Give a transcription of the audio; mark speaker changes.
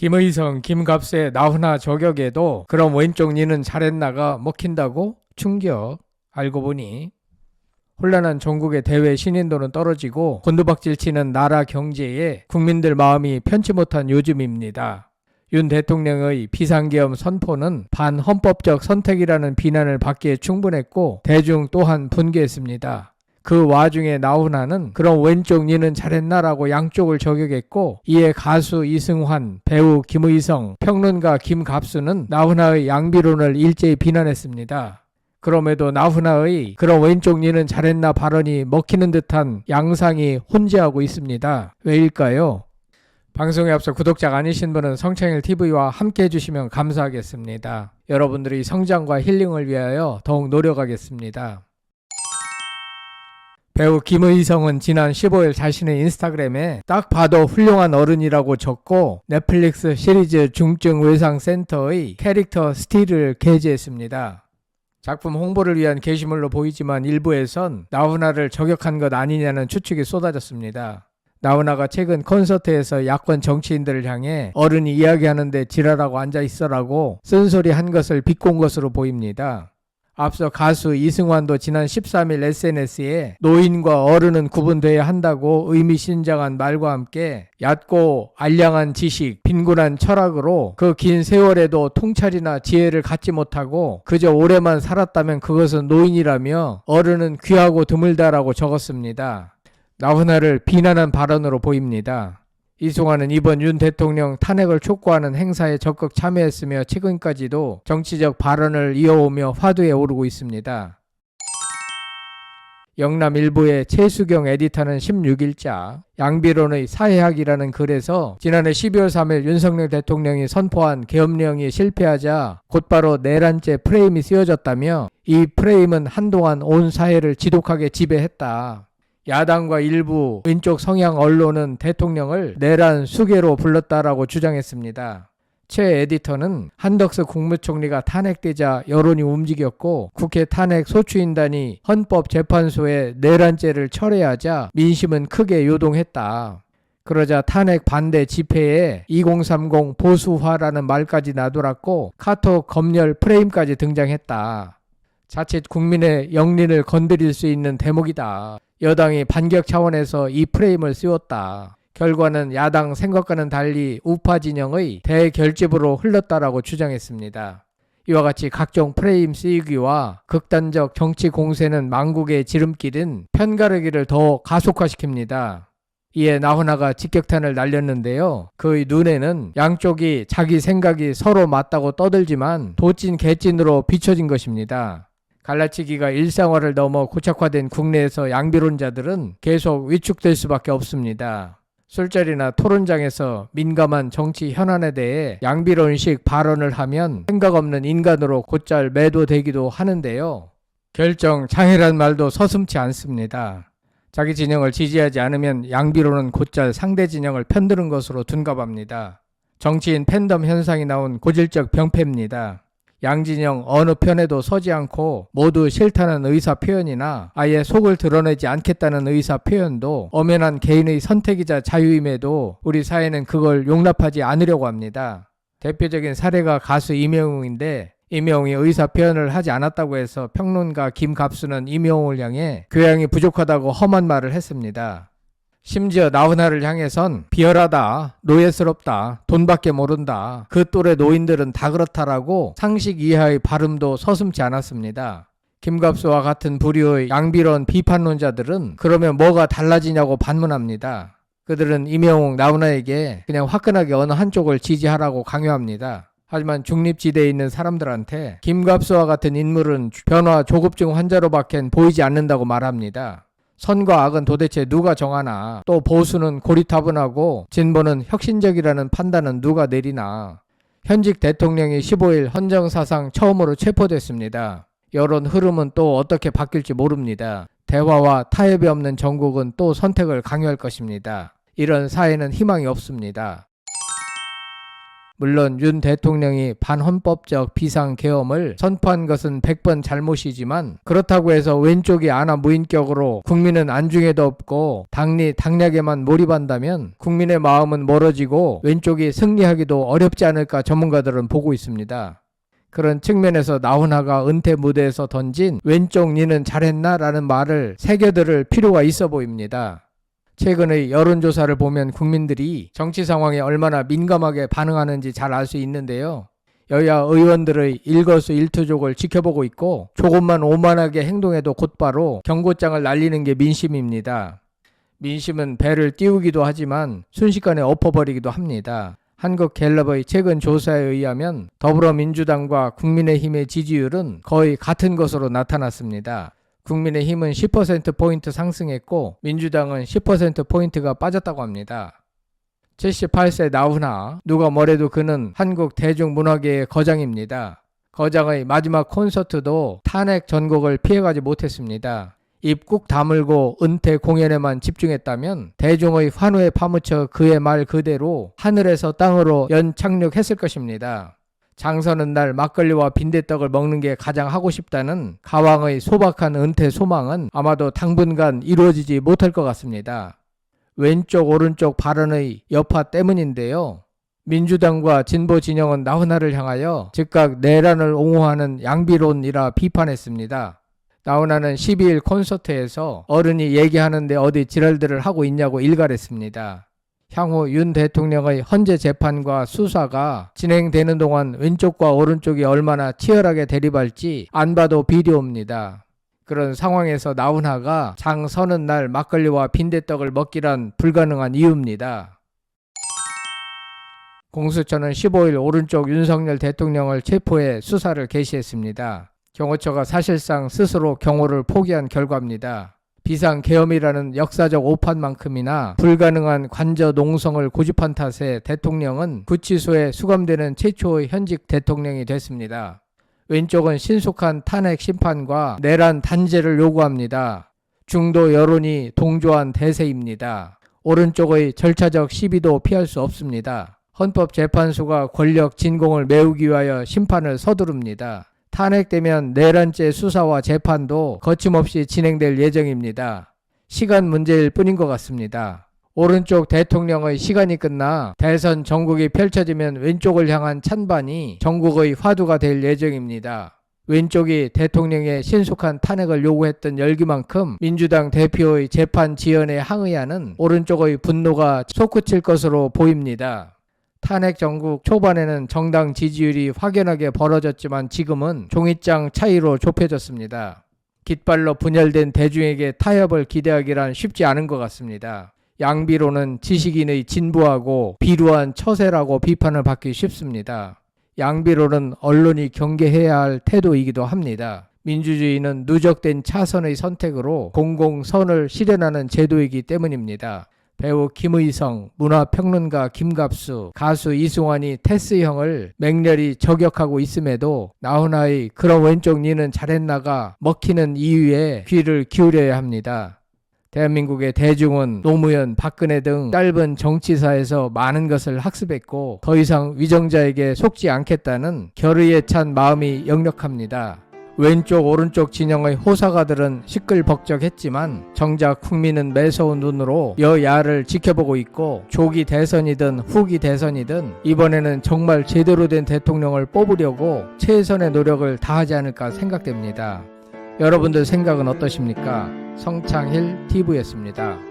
Speaker 1: 김의성, 김갑세, 나훈아 저격에도 그럼 왼쪽 니는 잘했나가 먹힌다고? 충격. 알고 보니 혼란한 전국의 대외 신인도는 떨어지고 곤두박질 치는 나라 경제에 국민들 마음이 편치 못한 요즘입니다. 윤 대통령의 비상계엄 선포는 반헌법적 선택이라는 비난을 받기에 충분했고 대중 또한 분개했습니다. 그 와중에 나훈아는 그럼 왼쪽 니는 잘했나라고 양쪽을 저격했고 이에 가수 이승환, 배우 김의성, 평론가 김갑수는 나훈아의 양비론을 일제히 비난했습니다. 그럼에도 나훈아의 그럼 왼쪽 니는 잘했나 발언이 먹히는 듯한 양상이 혼재하고 있습니다. 왜일까요? 방송에 앞서 구독자가 아니신 분은 성창일 TV와 함께 해주시면 감사하겠습니다. 여러분들의 성장과 힐링을 위하여 더욱 노력하겠습니다. 배우 김의성은 지난 15일 자신의 인스타그램에 딱 봐도 훌륭한 어른이라고 적고 넷플릭스 시리즈 중증 외상 센터의 캐릭터 스틸을 게재했습니다. 작품 홍보를 위한 게시물로 보이지만 일부에선 나훈아를 저격한 것 아니냐는 추측이 쏟아졌습니다. 나훈아가 최근 콘서트에서 야권 정치인들을 향해 어른이 이야기하는데 지랄하고 앉아 있어라고 쓴소리 한 것을 비꼰 것으로 보입니다. 앞서 가수 이승환도 지난 13일 SNS에 노인과 어른은 구분돼야 한다고 의미심장한 말과 함께 얕고 알량한 지식, 빈곤한 철학으로 그 긴 세월에도 통찰이나 지혜를 갖지 못하고 그저 오래만 살았다면 그것은 노인이라며 어른은 귀하고 드물다라고 적었습니다. 나훈아를 비난한 발언으로 보입니다. 이승환은 이번 윤 대통령 탄핵을 촉구하는 행사에 적극 참여했으며 최근까지도 정치적 발언을 이어오며 화두에 오르고 있습니다. 영남 일부의 최수경 에디터는 16일자 양비론의 사회학이라는 글에서 지난해 12월 3일 윤석열 대통령이 선포한 계엄령이 실패하자 곧바로 내란죄 프레임이 쓰여졌다며 이 프레임은 한동안 온 사회를 지독하게 지배했다. 야당과 일부 왼쪽 성향 언론은 대통령을 내란 수괴로 불렀다라고 주장했습니다. 최 에디터는 한덕수 국무총리가 탄핵되자 여론이 움직였고 국회 탄핵 소추인단이 헌법재판소에 내란죄를 철회하자 민심은 크게 요동했다. 그러자 탄핵 반대 집회에 2030 보수화라는 말까지 나돌았고 카톡 검열 프레임까지 등장했다. 자칫 국민의 영린을 건드릴 수 있는 대목이다. 여당이 반격 차원에서 이 프레임을 씌웠다. 결과는 야당 생각과는 달리 우파 진영의 대결집으로 흘렀다라고 주장했습니다. 이와 같이 각종 프레임 쓰이기와 극단적 정치 공세는 망국의 지름길은 편가르기를 더 가속화시킵니다. 이에 나훈아가 직격탄을 날렸는데요. 그의 눈에는 양쪽이 자기 생각이 서로 맞다고 떠들지만 도찐 개찐으로 비춰진 것입니다. 갈라치기가 일상화를 넘어 고착화된 국내에서 양비론자들은 계속 위축될 수밖에 없습니다. 술자리나 토론장에서 민감한 정치 현안에 대해 양비론식 발언을 하면 생각 없는 인간으로 곧잘 매도되기도 하는데요. 결정 장애란 말도 서슴치 않습니다. 자기 진영을 지지하지 않으면 양비론은 곧잘 상대 진영을 편드는 것으로 둔갑합니다. 정치인 팬덤 현상이 나온 고질적 병폐입니다. 양진영 어느 편에도 서지 않고 모두 싫다는 의사 표현이나 아예 속을 드러내지 않겠다는 의사 표현도 엄연한 개인의 선택이자 자유임에도 우리 사회는 그걸 용납하지 않으려고 합니다. 대표적인 사례가 가수 이명웅인데 이명웅이 의사 표현을 하지 않았다고 해서 평론가 김갑수는 이명웅을 향해 교양이 부족하다고 험한 말을 했습니다. 심지어 나훈아를 향해선 비열하다, 노예스럽다, 돈밖에 모른다. 그 또래 노인들은 다 그렇다라고 상식 이하의 발음도 서슴지 않았습니다. 김갑수와 같은 부류의 양비론 비판론자들은 그러면 뭐가 달라지냐고 반문합니다. 그들은 이명웅, 나훈아에게 그냥 화끈하게 어느 한쪽을 지지하라고 강요합니다. 하지만 중립지대에 있는 사람들한테 김갑수와 같은 인물은 변화 조급증 환자로밖엔 보이지 않는다고 말합니다. 선과 악은 도대체 누가 정하나 또 보수는 고리타분하고 진보는 혁신적이라는 판단은 누가 내리나 현직 대통령이 15일 헌정사상 처음으로 체포됐습니다. 여론 흐름은 또 어떻게 바뀔지 모릅니다. 대화와 타협이 없는 정국은 또 선택을 강요할 것입니다. 이런 사회는 희망이 없습니다. 물론 윤 대통령이 반헌법적 비상계엄을 선포한 것은 100번 잘못이지만 그렇다고 해서 왼쪽이 안하 무인격으로 국민은 안중에도 없고 당리 당략에만 몰입한다면 국민의 마음은 멀어지고 왼쪽이 승리하기도 어렵지 않을까 전문가들은 보고 있습니다. 그런 측면에서 나훈아가 은퇴 무대에서 던진 왼쪽 니는 잘했나? 라는 말을 새겨들을 필요가 있어 보입니다. 최근의 여론조사를 보면 국민들이 정치 상황에 얼마나 민감하게 반응하는지 잘 알 수 있는데요. 여야 의원들의 일거수 일투족을 지켜보고 있고 조금만 오만하게 행동해도 곧바로 경고장을 날리는 게 민심입니다. 민심은 배를 띄우기도 하지만 순식간에 엎어버리기도 합니다. 한국 갤럽의 최근 조사에 의하면 더불어민주당과 국민의힘의 지지율은 거의 같은 것으로 나타났습니다. 국민의힘은 10%포인트 상승했고 민주당은 10%포인트가 빠졌다고 합니다. 78세 나훈아, 누가 뭐래도 그는 한국 대중문화계의 거장입니다. 거장의 마지막 콘서트도 탄핵 전곡을 피해가지 못했습니다. 입꾹 다물고 은퇴 공연에만 집중했다면 대중의 환호에 파묻혀 그의 말 그대로 하늘에서 땅으로 연착륙했을 것입니다. 장서는 날 막걸리와 빈대떡을 먹는 게 가장 하고 싶다는 가왕의 소박한 은퇴 소망은 아마도 당분간 이루어지지 못할 것 같습니다. 왼쪽 오른쪽 발언의 여파 때문인데요. 민주당과 진보 진영은 나훈아를 향하여 즉각 내란을 옹호하는 양비론이라 비판했습니다. 나훈아는 12일 콘서트에서 어른이 얘기하는데 어디 지랄들을 하고 있냐고 일갈했습니다. 향후 윤 대통령의 헌재 재판과 수사가 진행되는 동안 왼쪽과 오른쪽이 얼마나 치열하게 대립할지 안 봐도 비디오입니다. 그런 상황에서 나훈아가 장 서는 날 막걸리와 빈대떡을 먹기란 불가능한 이유입니다. 공수처는 15일 오른쪽 윤석열 대통령을 체포해 수사를 개시했습니다. 경호처가 사실상 스스로 경호를 포기한 결과입니다. 비상 계엄이라는 역사적 오판만큼이나 불가능한 관저 농성을 고집한 탓에 대통령은 구치소에 수감되는 최초의 현직 대통령이 됐습니다. 왼쪽은 신속한 탄핵 심판과 내란 단죄를 요구합니다. 중도 여론이 동조한 대세입니다. 오른쪽의 절차적 시비도 피할 수 없습니다. 헌법재판소가 권력 진공을 메우기 위하여 심판을 서두릅니다. 탄핵되면 내란죄 수사와 재판도 거침없이 진행될 예정입니다. 시간 문제일 뿐인 것 같습니다. 오른쪽 대통령의 시간이 끝나 대선 전국이 펼쳐지면 왼쪽을 향한 찬반이 전국의 화두가 될 예정입니다. 왼쪽이 대통령의 신속한 탄핵을 요구했던 열기만큼 민주당 대표의 재판 지연에 항의하는 오른쪽의 분노가 솟구칠 것으로 보입니다. 탄핵 전국 초반에는 정당 지지율이 확연하게 벌어졌지만 지금은 종이장 차이로 좁혀졌습니다. 깃발로 분열된 대중에게 타협을 기대하기란 쉽지 않은 것 같습니다. 양비로는 지식인의 진부하고 비루한 처세라고 비판을 받기 쉽습니다. 양비로는 언론이 경계해야 할 태도이기도 합니다. 민주주의는 누적된 차선의 선택으로 공공선을 실현하는 제도이기 때문입니다. 배우 김의성, 문화평론가 김갑수, 가수 이승환이 테스 형을 맹렬히 저격하고 있음에도 나훈아의 그런 왼쪽 니는 잘했나가 먹히는 이유에 귀를 기울여야 합니다. 대한민국의 대중은 노무현, 박근혜 등 짧은 정치사에서 많은 것을 학습했고 더 이상 위정자에게 속지 않겠다는 결의에 찬 마음이 역력합니다. 왼쪽 오른쪽 진영의 호사가들은 시끌벅적했지만 정작 국민은 매서운 눈으로 여야를 지켜보고 있고 조기 대선이든 후기 대선이든 이번에는 정말 제대로 된 대통령을 뽑으려고 최선의 노력을 다하지 않을까 생각됩니다. 여러분들 생각은 어떠십니까? 성창힐 TV였습니다.